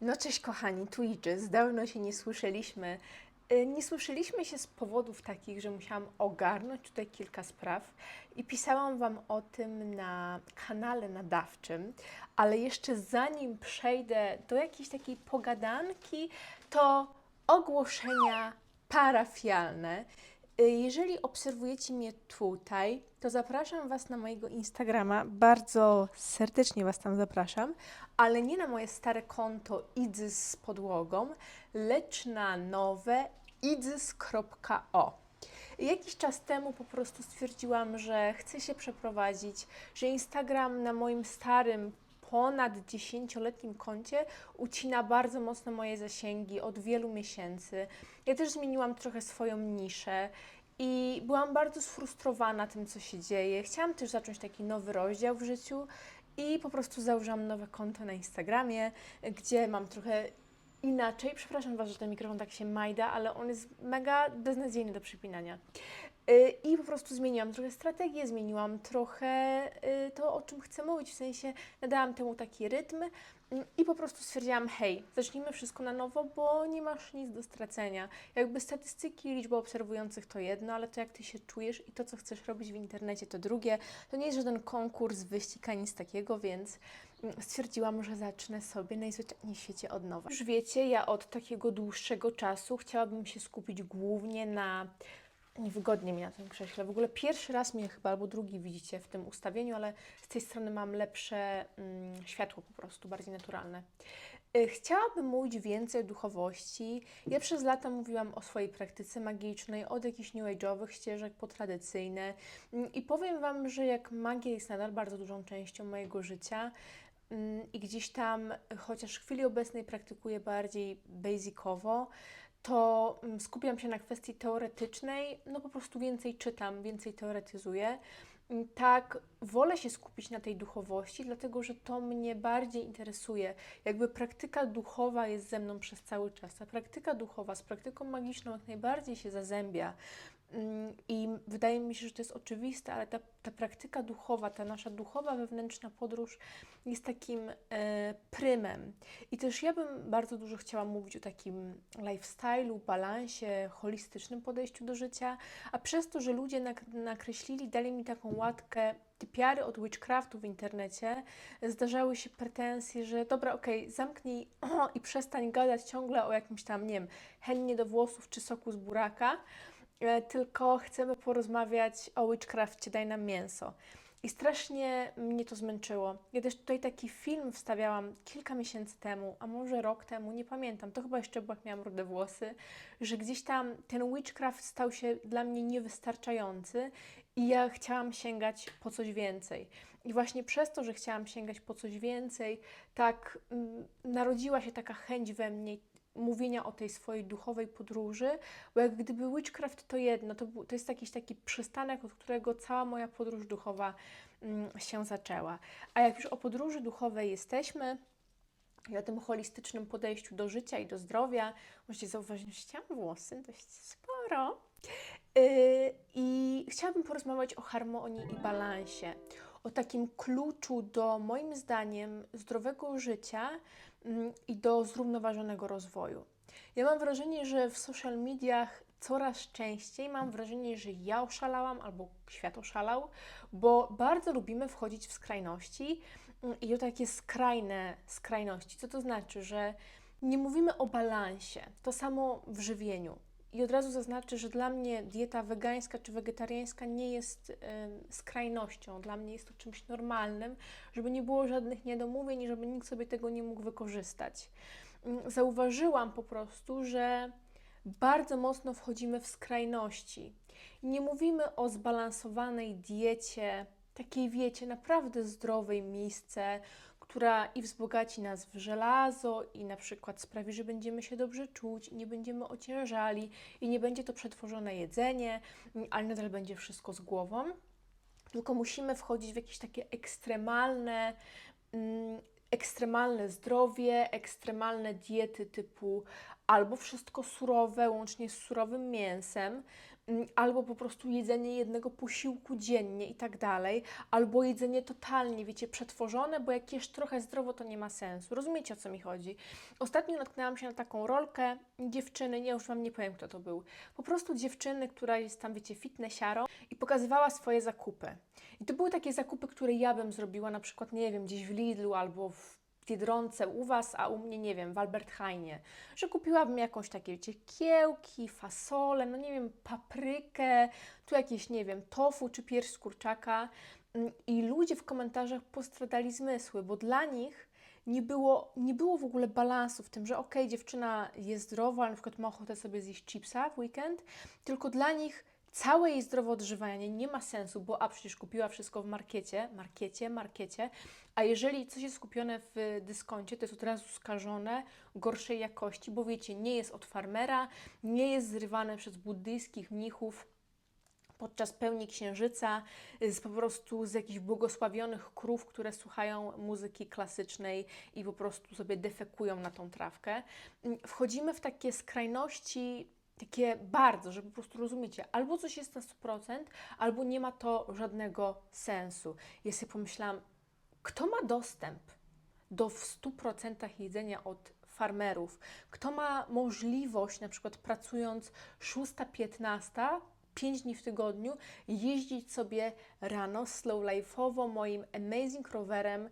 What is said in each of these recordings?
No cześć kochani, tu Idżys. Dawno się nie słyszeliśmy. Y, Nie słyszeliśmy się z powodów takich, że musiałam ogarnąć tutaj kilka spraw i pisałam Wam o tym na kanale nadawczym, ale jeszcze zanim przejdę do jakiejś takiej pogadanki, to ogłoszenia parafialne. Y, Jeżeli obserwujecie mnie tutaj, to zapraszam Was na mojego Instagrama. Bardzo serdecznie Was tam zapraszam, ale nie na moje stare konto idzys z podłogą, lecz na nowe idzys.o. Jakiś czas temu po prostu stwierdziłam, że chcę się przeprowadzić, że Instagram na moim starym, ponad 10-letnim koncie ucina bardzo mocno moje zasięgi od wielu miesięcy. Ja też zmieniłam trochę swoją niszę i byłam bardzo sfrustrowana tym, co się dzieje. Chciałam też zacząć taki nowy rozdział w życiu i po prostu założyłam nowe konto na Instagramie, gdzie mam trochę inaczej. Przepraszam Was, że ten mikrofon tak się majda, ale on jest mega beznadziejny do przypinania. Y, I po prostu zmieniłam trochę strategię, zmieniłam trochę y, to, o czym chcę mówić, w sensie nadałam temu taki rytm mm, i po prostu stwierdziłam, hej, zacznijmy wszystko na nowo, bo nie masz nic do stracenia. Jakby statystyki, liczba obserwujących to jedno, ale to jak Ty się czujesz i to, co chcesz robić w internecie to drugie. To nie jest żaden konkurs, wyścig, ani nic takiego, więc mm, stwierdziłam, że zacznę sobie najzwyczajniej w świecie od nowa. Już wiecie, ja od takiego dłuższego czasu chciałabym się skupić głównie na niewygodnie mi na tym krześle. W ogóle pierwszy raz mnie chyba, albo drugi widzicie w tym ustawieniu, ale z tej strony mam lepsze mm, światło po prostu, bardziej naturalne. Y, Chciałabym mówić więcej o duchowości. Ja przez lata mówiłam o swojej praktyce magicznej, od jakichś new age'owych ścieżek po tradycyjne. Mm, I powiem Wam, że jak magia jest nadal bardzo dużą częścią mojego życia, mm, i gdzieś tam, chociaż w chwili obecnej praktykuję bardziej basicowo, to mm, skupiam się na kwestii teoretycznej, no po prostu więcej czytam, więcej teoretyzuję. Mm, Tak, wolę się skupić na tej duchowości, dlatego że to mnie bardziej interesuje. Jakby praktyka duchowa jest ze mną przez cały czas. Ta praktyka duchowa z praktyką magiczną jak najbardziej się zazębia. I wydaje mi się, że to jest oczywiste, ale ta, ta praktyka duchowa, ta nasza duchowa wewnętrzna podróż jest takim e, prymem. I też ja bym bardzo dużo chciała mówić o takim lifestyle'u, balansie, holistycznym podejściu do życia, a przez to, że ludzie nak- nakreślili, dali mi taką łatkę typiary od witchcraftu w internecie, zdarzały się pretensje, że dobra, okej, zamknij i przestań gadać ciągle o jakimś tam, nie wiem, hennie do włosów czy soku z buraka, tylko chcemy porozmawiać o witchcrafcie, daj nam mięso. I strasznie mnie to zmęczyło. Ja też tutaj taki film wstawiałam kilka miesięcy temu, a może rok temu, nie pamiętam. To chyba jeszcze było, jak miałam rude włosy, że gdzieś tam ten witchcraft stał się dla mnie niewystarczający i ja chciałam sięgać po coś więcej. I właśnie przez to, że chciałam sięgać po coś więcej, tak mm, narodziła się taka chęć we mnie mówienia o tej swojej duchowej podróży, bo jak gdyby witchcraft to jedno, to, to jest jakiś taki przystanek, od którego cała moja podróż duchowa mm, się zaczęła. A jak już o podróży duchowej jesteśmy, i o tym holistycznym podejściu do życia i do zdrowia, możecie zauważyć, że ścięłam włosy dość sporo. Yy, I chciałabym porozmawiać o harmonii i balansie, o takim kluczu do, moim zdaniem, zdrowego życia i do zrównoważonego rozwoju. Ja mam wrażenie, że w social mediach coraz częściej mam wrażenie, że ja oszalałam albo świat oszalał, bo bardzo lubimy wchodzić w skrajności mm, i o takie skrajne skrajności. Co to znaczy, że nie mówimy o balansie, to samo w żywieniu. I od razu zaznaczę, że dla mnie dieta wegańska czy wegetariańska nie jest em, skrajnością. Dla mnie jest to czymś normalnym, żeby nie było żadnych niedomówień i żeby nikt sobie tego nie mógł wykorzystać. Mm, Zauważyłam po prostu, że bardzo mocno wchodzimy w skrajności. Nie mówimy o zbalansowanej diecie, takiej wiecie, naprawdę zdrowej misce, która i wzbogaci nas w żelazo, i na przykład sprawi, że będziemy się dobrze czuć, i nie będziemy ociężali, i nie będzie to przetworzone jedzenie, mm, ale nadal będzie wszystko z głową. Tylko musimy wchodzić w jakieś takie ekstremalne, mm, ekstremalne zdrowie, ekstremalne diety typu albo wszystko surowe, łącznie z surowym mięsem, albo po prostu jedzenie jednego posiłku dziennie i tak dalej, albo jedzenie totalnie, wiecie, przetworzone, bo jak jesz trochę zdrowo, to nie ma sensu. Rozumiecie, o co mi chodzi? Ostatnio natknęłam się na taką rolkę dziewczyny, nie już Wam nie powiem, kto to był, po prostu dziewczyny, która jest tam, wiecie, fitnessiarą i pokazywała swoje zakupy. I to były takie zakupy, które ja bym zrobiła, na przykład, nie wiem, gdzieś w Lidlu albo w Biedronce u Was, a u mnie, nie wiem, w Albert Heinie, że kupiłabym jakąś takie, wiecie, kiełki, fasole, no nie wiem, paprykę, tu jakieś, nie wiem, tofu czy pierś z kurczaka. Mm, i ludzie w komentarzach postradali zmysły, bo dla nich nie było, nie było w ogóle balansu w tym, że okej, dziewczyna jest zdrowa, ale na przykład ma ochotę sobie zjeść chipsa w weekend, tylko dla nich całe jej zdrowe odżywianie nie ma sensu, bo a przecież kupiła wszystko w markecie, markecie, markecie, a jeżeli coś jest kupione w dyskoncie, to jest od razu skażone, gorszej jakości, bo wiecie, nie jest od farmera, nie jest zrywane przez buddyjskich mnichów, podczas pełni księżyca, z po prostu z jakichś błogosławionych krów, które słuchają muzyki klasycznej i po prostu sobie defekują na tą trawkę. Wchodzimy w takie skrajności, takie bardzo, że po prostu rozumiecie, albo coś jest na 100%, albo nie ma to żadnego sensu. Ja sobie pomyślałam, kto ma dostęp do w 100% jedzenia od farmerów? Kto ma możliwość, na przykład pracując 6-15, 5 dni w tygodniu, jeździć sobie rano slow life'owo moim amazing rowerem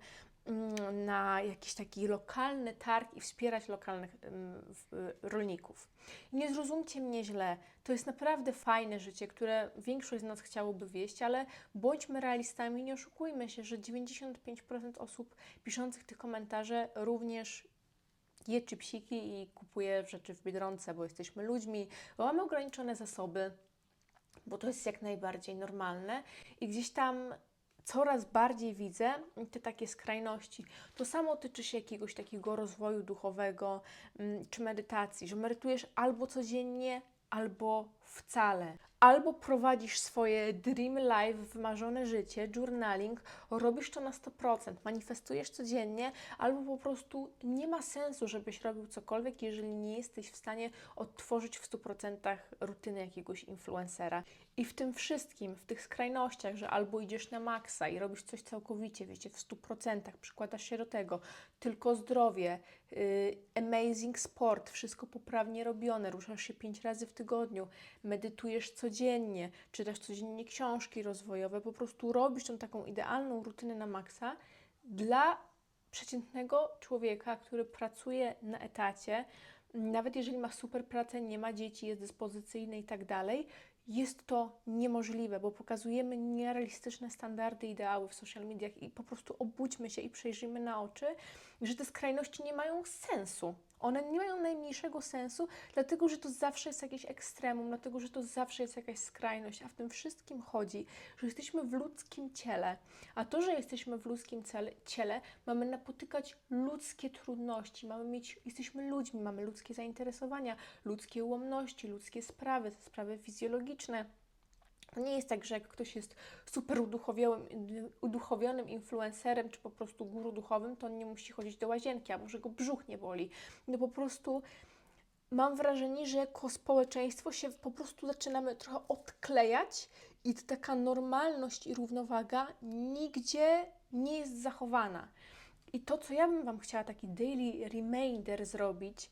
na jakiś taki lokalny targ i wspierać lokalnych mm, w- rolników. Nie zrozumcie mnie źle, to jest naprawdę fajne życie, które większość z nas chciałoby wieść, ale bądźmy realistami, nie oszukujmy się, że 95% osób piszących te komentarze również je chipsiki i kupuje rzeczy w Biedronce, bo jesteśmy ludźmi, bo mamy ograniczone zasoby, bo to jest jak najbardziej normalne i gdzieś tam coraz bardziej widzę te takie skrajności. To samo tyczy się jakiegoś takiego rozwoju duchowego mm, czy medytacji, że medytujesz albo codziennie, albo wcale. Albo prowadzisz swoje dream life, wymarzone życie, journaling, robisz to na 100%, manifestujesz codziennie, albo po prostu nie ma sensu, żebyś robił cokolwiek, jeżeli nie jesteś w stanie odtworzyć w 100% rutyny jakiegoś influencera. I w tym wszystkim, w tych skrajnościach, że albo idziesz na maksa i robisz coś całkowicie, wiecie, w 100%, przykładasz się do tego, tylko zdrowie, y, amazing sport, wszystko poprawnie robione, ruszasz się 5 razy w tygodniu, medytujesz codziennie, czytasz codziennie książki rozwojowe, po prostu robisz tą taką idealną rutynę na maksa dla przeciętnego człowieka, który pracuje na etacie, nawet jeżeli ma super pracę, nie ma dzieci, jest dyspozycyjny i tak dalej, jest to niemożliwe, bo pokazujemy nierealistyczne standardy, ideały w social mediach i po prostu obudźmy się i przejrzyjmy na oczy, że te skrajności nie mają sensu. One nie mają najmniejszego sensu, dlatego że to zawsze jest jakieś ekstremum, dlatego że to zawsze jest jakaś skrajność, a w tym wszystkim chodzi, że jesteśmy w ludzkim ciele, a to, że jesteśmy w ludzkim ciele, mamy napotykać ludzkie trudności, mamy mieć, jesteśmy ludźmi, mamy ludzkie zainteresowania, ludzkie ułomności, ludzkie sprawy, sprawy fizjologiczne. Nie jest tak, że jak ktoś jest super uduchowionym, uduchowionym influencerem, czy po prostu guru duchowym, to on nie musi chodzić do łazienki, a może go brzuch nie boli. No po prostu mam wrażenie, że jako społeczeństwo się po prostu zaczynamy trochę odklejać i ta taka normalność i równowaga nigdzie nie jest zachowana. I to, co ja bym Wam chciała taki daily reminder zrobić,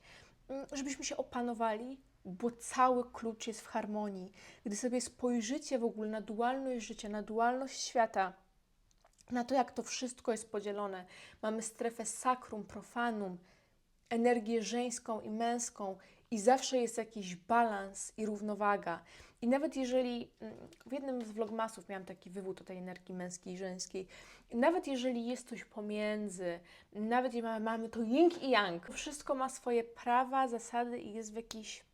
mm, żebyśmy się opanowali, bo cały klucz jest w harmonii. Gdy sobie spojrzycie w ogóle na dualność życia, na dualność świata, na to, jak to wszystko jest podzielone, mamy strefę sakrum, profanum, energię żeńską i męską, i zawsze jest jakiś balans i równowaga. I nawet jeżeli mm, w jednym z vlogmasów miałam taki wywód o tej energii męskiej i żeńskiej, nawet jeżeli jest coś pomiędzy, nawet jeżeli mamy, mamy to yin i yang, wszystko ma swoje prawa, zasady i jest w jakiś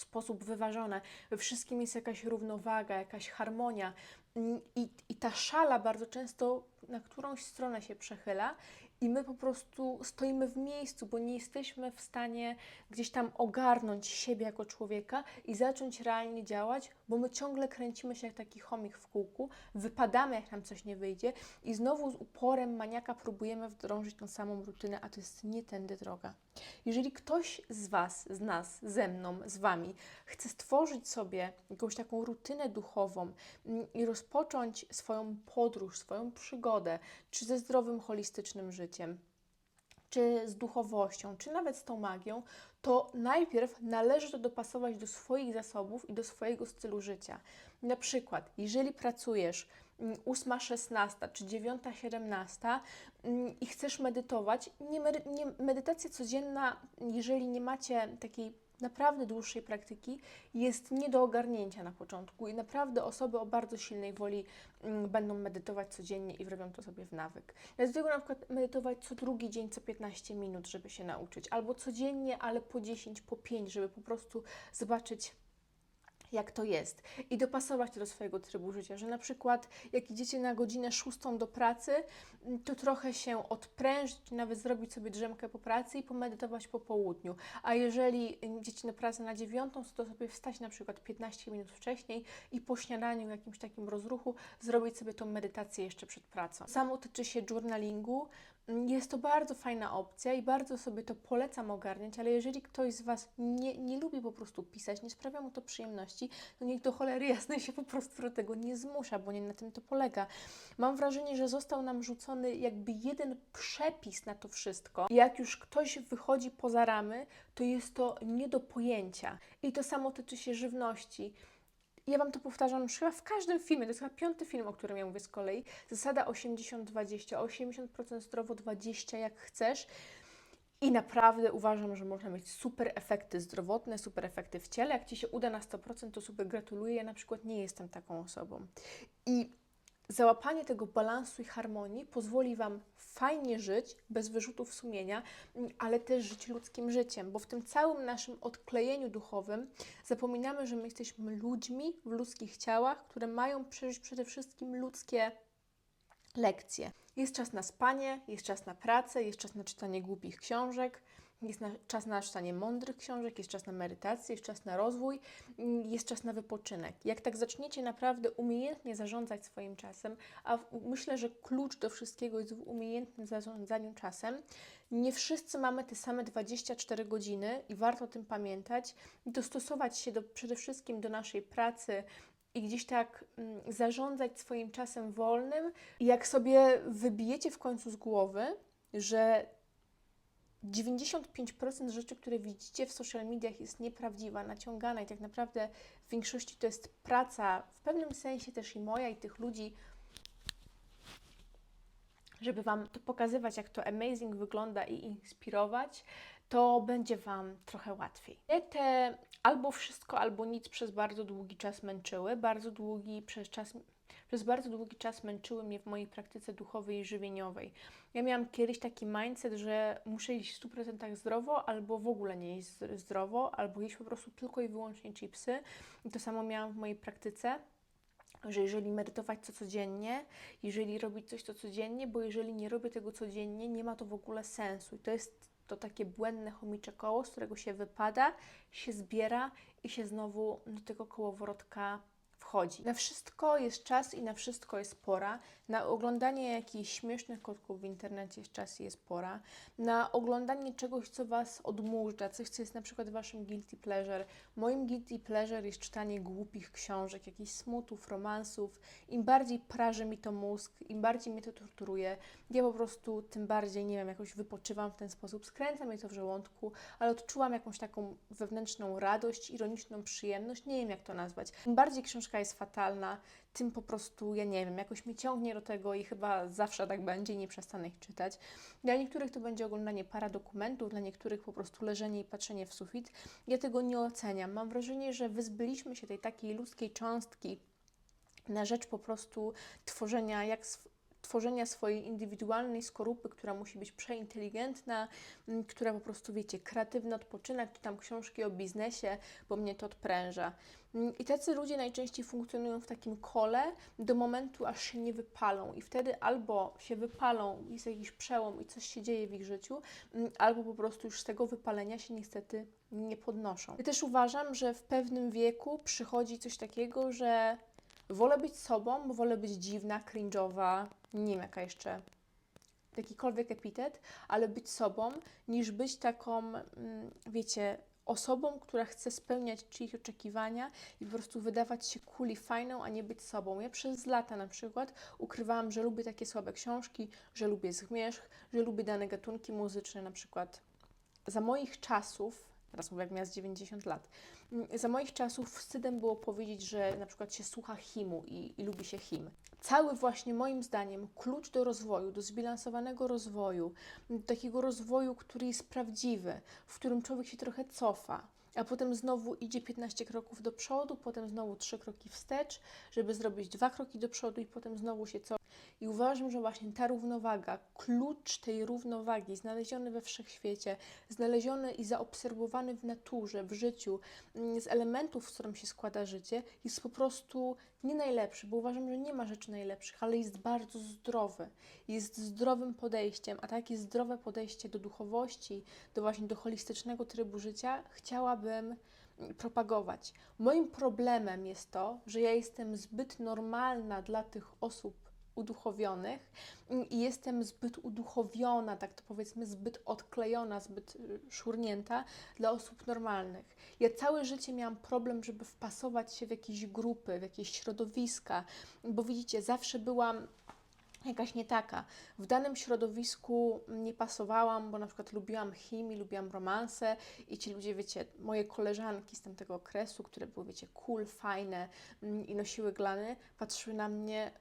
sposób wyważone. We wszystkim jest jakaś równowaga, jakaś harmonia. I, I ta szala bardzo często na którąś stronę się przechyla i my po prostu stoimy w miejscu, bo nie jesteśmy w stanie gdzieś tam ogarnąć siebie jako człowieka i zacząć realnie działać, bo my ciągle kręcimy się jak taki chomik w kółku, wypadamy, jak nam coś nie wyjdzie i znowu z uporem maniaka próbujemy wdrążyć tą samą rutynę, a to jest nie tędy droga. Jeżeli ktoś z Was, z nas, ze mną, z Wami chce stworzyć sobie jakąś taką rutynę duchową mm, i rozpocząć swoją podróż, swoją przygodę, czy ze zdrowym, holistycznym życiem, czy z duchowością, czy nawet z tą magią, to najpierw należy to dopasować do swoich zasobów i do swojego stylu życia. Na przykład, jeżeli pracujesz mm, 8-16 czy 9-17 mm, i chcesz medytować, nie, medy- nie, medytacja codzienna, jeżeli nie macie takiej naprawdę dłuższej praktyki, jest nie do ogarnięcia na początku i naprawdę osoby o bardzo silnej woli mm, będą medytować codziennie i wrobią to sobie w nawyk. Dlatego na przykład medytować co drugi dzień, co 15 minut, żeby się nauczyć, albo codziennie, ale po 10, po 5, żeby po prostu zobaczyć jak to jest i dopasować to do swojego trybu życia, że na przykład jak idziecie na godzinę szóstą do pracy, m, to trochę się odprężyć, nawet zrobić sobie drzemkę po pracy i pomedytować po południu. A jeżeli idziecie na pracę na dziewiątą, to sobie wstać na przykład 15 minut wcześniej i po śniadaniu, jakimś takim rozruchu, zrobić sobie tą medytację jeszcze przed pracą. Samo tyczy się journalingu. Jest to bardzo fajna opcja i bardzo sobie to polecam ogarniać, ale jeżeli ktoś z Was nie, nie lubi po prostu pisać, nie sprawia mu to przyjemności, to niech do cholery jasnej się po prostu do tego nie zmusza, bo nie na tym to polega. Mam wrażenie, że został nam rzucony jakby jeden przepis na to wszystko. Jak już ktoś wychodzi poza ramy, to jest to nie do pojęcia. I to samo tyczy się żywności. Ja Wam to powtarzam już chyba w każdym filmie, to jest chyba piąty film, o którym ja mówię z kolei. Zasada 80-20, 80% zdrowo, 20% jak chcesz. I naprawdę uważam, że można mieć super efekty zdrowotne, super efekty w ciele. Jak Ci się uda na 100%, to super gratuluję. Ja na przykład nie jestem taką osobą. I załapanie tego balansu i harmonii pozwoli Wam fajnie żyć, bez wyrzutów sumienia, mm, ale też żyć ludzkim życiem, bo w tym całym naszym odklejeniu duchowym zapominamy, że my jesteśmy ludźmi w ludzkich ciałach, które mają przeżyć przede wszystkim ludzkie lekcje. Jest czas na spanie, jest czas na pracę, jest czas na czytanie głupich książek, jest na, czas na czytanie mądrych książek, jest czas na medytację, jest czas na rozwój, jest czas na wypoczynek. Jak tak zaczniecie naprawdę umiejętnie zarządzać swoim czasem, a myślę, że klucz do wszystkiego jest w umiejętnym zarządzaniu czasem, nie wszyscy mamy te same 24 godziny i warto o tym pamiętać, dostosować się do, przede wszystkim do naszej pracy, i gdzieś tak mm, zarządzać swoim czasem wolnym. Jak sobie wybijecie w końcu z głowy, że 95% rzeczy, które widzicie w social mediach jest nieprawdziwa, naciągana i tak naprawdę w większości to jest praca, w pewnym sensie też i moja i tych ludzi, żeby Wam to pokazywać, jak to amazing wygląda i inspirować, to będzie Wam trochę łatwiej. Mnie te albo wszystko, albo nic przez bardzo długi czas męczyły. Bardzo długi przez czas, przez bardzo długi czas męczyły mnie w mojej praktyce duchowej i żywieniowej. Ja miałam kiedyś taki mindset, że muszę jeść w 100% zdrowo, albo w ogóle nie jeść zdrowo, albo jeść po prostu tylko i wyłącznie chipsy. I to samo miałam w mojej praktyce że jeżeli medytować co codziennie, jeżeli robić coś co codziennie, bo jeżeli nie robię tego codziennie, nie ma to w ogóle sensu. I to jest to takie błędne chomicze koło, z którego się wypada, się zbiera i się znowu do tego kołowrotka wchodzi. Na wszystko jest czas i na wszystko jest pora. Na oglądanie jakichś śmiesznych kotków w internecie jest czas i jest pora. Na oglądanie czegoś, co Was odmurza, coś, co jest na przykład Waszym guilty pleasure. Moim guilty pleasure jest czytanie głupich książek, jakichś smutów, romansów. Im bardziej praży mi to mózg, im bardziej mnie to torturuje, ja po prostu tym bardziej, nie wiem, jakoś wypoczywam w ten sposób. Skręca mnie to w żołądku, ale odczułam jakąś taką wewnętrzną radość, ironiczną przyjemność. Nie wiem, jak to nazwać. Im bardziej książka jest fatalna, tym po prostu, ja nie wiem, jakoś mnie ciągnie do tego i chyba zawsze tak będzie i nie przestanę ich czytać. Dla niektórych to będzie oglądanie para dokumentów, dla niektórych po prostu leżenie i patrzenie w sufit. Ja tego nie oceniam. Mam wrażenie, że wyzbyliśmy się tej takiej ludzkiej cząstki na rzecz po prostu tworzenia jak tworzenia swojej indywidualnej skorupy, która musi być przeinteligentna, m, która po prostu, wiecie, kreatywny odpoczynek, czy tam książki o biznesie, bo mnie to odpręża. Mm, I tacy ludzie najczęściej funkcjonują w takim kole do momentu, aż się nie wypalą. I wtedy albo się wypalą, jest jakiś przełom i coś się dzieje w ich życiu, mm, albo po prostu już z tego wypalenia się niestety nie podnoszą. Ja też uważam, że w pewnym wieku przychodzi coś takiego, że wolę być sobą, bo wolę być dziwna, cringe'owa, nie wiem jaka jeszcze jakikolwiek epitet, ale być sobą, niż być taką, mm, wiecie, osobą, która chce spełniać czyjeś oczekiwania i po prostu wydawać się cool i fajną, a nie być sobą. Ja przez lata na przykład ukrywałam, że lubię takie słabe książki, że lubię zmierzch, że lubię dane gatunki muzyczne, na przykład za moich czasów, teraz mówię jak miała z 90 lat, mm, za moich czasów wstydem było powiedzieć, że na przykład się słucha hymnu i, i lubi się hymn. Cały właśnie moim zdaniem klucz do rozwoju, do zbilansowanego rozwoju, do takiego rozwoju, który jest prawdziwy, w którym człowiek się trochę cofa, a potem znowu idzie 15 kroków do przodu, potem znowu 3 kroki wstecz, żeby zrobić dwa kroki do przodu i potem znowu się cofa. I uważam, że właśnie ta równowaga, klucz tej równowagi, znaleziony we wszechświecie, znaleziony i zaobserwowany w naturze, w życiu, mm, z elementów, z którym się składa życie, jest po prostu nie najlepszy, bo uważam, że nie ma rzeczy najlepszych, ale jest bardzo zdrowy. Jest zdrowym podejściem, a takie zdrowe podejście do duchowości, do właśnie do holistycznego trybu życia chciałabym propagować. Moim problemem jest to, że ja jestem zbyt normalna dla tych osób uduchowionych mm, i jestem zbyt uduchowiona, tak to powiedzmy, zbyt odklejona, zbyt y, szurnięta dla osób normalnych. Ja całe życie miałam problem, żeby wpasować się w jakieś grupy, w jakieś środowiska, bo widzicie, zawsze byłam jakaś nie taka. W danym środowisku nie pasowałam, bo na przykład lubiłam chemię, lubiłam romanse i ci ludzie, wiecie, moje koleżanki z tamtego okresu, które były, wiecie, cool, fajne mm, i nosiły glany, patrzyły na mnie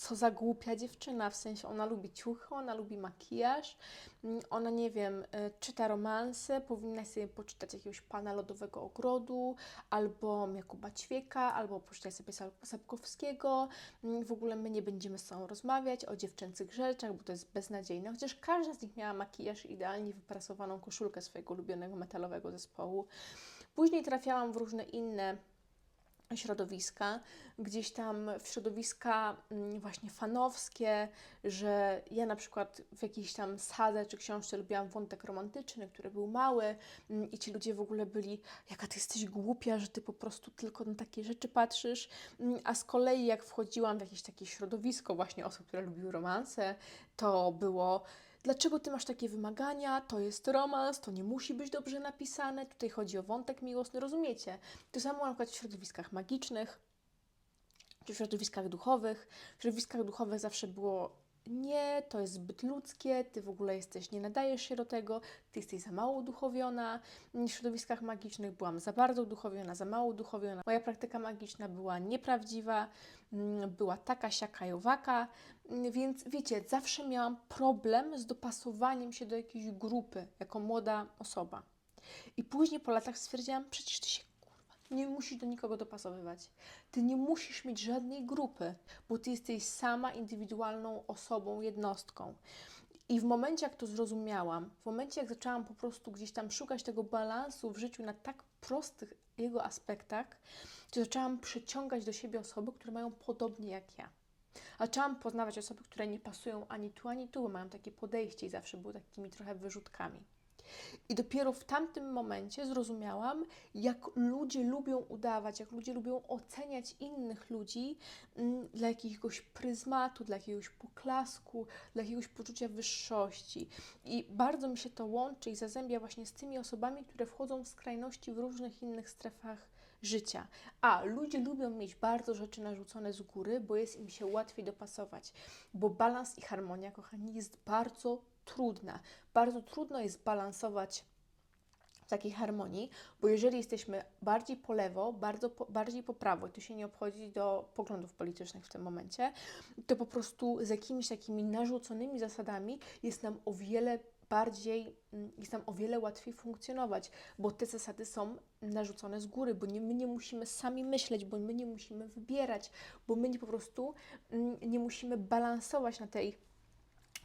co za głupia dziewczyna, w sensie ona lubi ciuchy, ona lubi makijaż, mm, ona nie wiem, y, czyta romanse, powinna sobie poczytać jakiegoś pana lodowego ogrodu, albo Jakuba Ćwieka, albo poczytać sobie Sap- Sapkowskiego. Mm, W ogóle my nie będziemy z sobą rozmawiać o dziewczęcych rzeczach, bo to jest beznadziejne, chociaż każda z nich miała makijaż idealnie wyprasowaną koszulkę swojego ulubionego metalowego zespołu. Później trafiałam w różne inne środowiska, gdzieś tam w środowiska mm, właśnie fanowskie, że ja na przykład w jakiejś tam sadze czy książce lubiłam wątek romantyczny, który był mały mm, i ci ludzie w ogóle byli, jaka ty jesteś głupia, że ty po prostu tylko na takie rzeczy patrzysz, Mm, a z kolei jak wchodziłam w jakieś takie środowisko właśnie osób, które lubiły romanse, to było Dlaczego ty masz takie wymagania? To jest romans, to nie musi być dobrze napisane. Tutaj chodzi o wątek miłosny, rozumiecie? To samo na przykład w środowiskach magicznych, czy w środowiskach duchowych. W środowiskach duchowych zawsze było nie, to jest zbyt ludzkie, ty w ogóle jesteś, nie nadajesz się do tego, ty jesteś za mało uduchowiona. W środowiskach magicznych byłam za bardzo uduchowiona, za mało uduchowiona. Moja praktyka magiczna była nieprawdziwa, mm, była taka, siaka i owaka, Mm, więc wiecie, zawsze miałam problem z dopasowaniem się do jakiejś grupy, jako młoda osoba. I później po latach stwierdziłam, przecież ty się nie musisz do nikogo dopasowywać. Ty nie musisz mieć żadnej grupy, bo ty jesteś sama indywidualną osobą, jednostką. I w momencie, jak to zrozumiałam, w momencie, jak zaczęłam po prostu gdzieś tam szukać tego balansu w życiu na tak prostych jego aspektach, to zaczęłam przyciągać do siebie osoby, które mają podobnie jak ja. Zaczęłam poznawać osoby, które nie pasują ani tu, ani tu, mają takie podejście i zawsze były takimi trochę wyrzutkami. I dopiero w tamtym momencie zrozumiałam, jak ludzie lubią udawać, jak ludzie lubią oceniać innych ludzi mm, dla jakiegoś pryzmatu, dla jakiegoś poklasku, dla jakiegoś poczucia wyższości. I bardzo mi się to łączy i zazębia właśnie z tymi osobami, które wchodzą w skrajności w różnych innych strefach życia. A ludzie lubią mieć bardzo rzeczy narzucone z góry, bo jest im się łatwiej dopasować, bo balans i harmonia, kochani, jest bardzo trudna. Bardzo trudno jest balansować w takiej harmonii, bo jeżeli jesteśmy bardziej po lewo, bardzo po, bardziej po prawo, i to się nie obchodzi do poglądów politycznych w tym momencie, to po prostu z jakimiś takimi narzuconymi zasadami jest nam o wiele bardziej, mm, jest nam o wiele łatwiej funkcjonować, bo te zasady są narzucone z góry, bo nie, my nie musimy sami myśleć, bo my nie musimy wybierać, bo my nie po prostu mm, nie musimy balansować na tej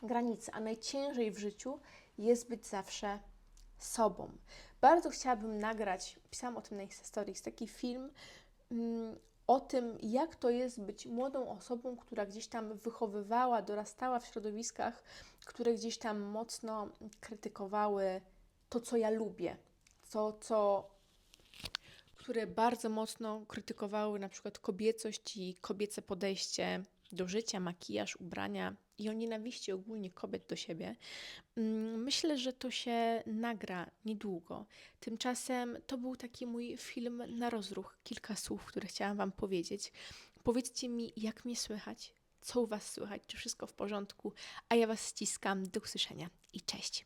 granicy, a najciężej w życiu jest być zawsze sobą. Bardzo chciałabym nagrać, pisałam o tym na Stories, taki film mm, o tym, jak to jest być młodą osobą, która gdzieś tam wychowywała, dorastała w środowiskach, które gdzieś tam mocno krytykowały to, co ja lubię, to, co które bardzo mocno krytykowały na przykład kobiecość i kobiece podejście do życia, makijaż, ubrania i o nienawiści ogólnie kobiet do siebie. Mm, Myślę, że to się nagra niedługo. Tymczasem to był taki mój film na rozruch. Kilka słów, które chciałam Wam powiedzieć. Powiedzcie mi, jak mnie słychać, co u Was słychać, czy wszystko w porządku, a ja Was ściskam. Do usłyszenia i cześć.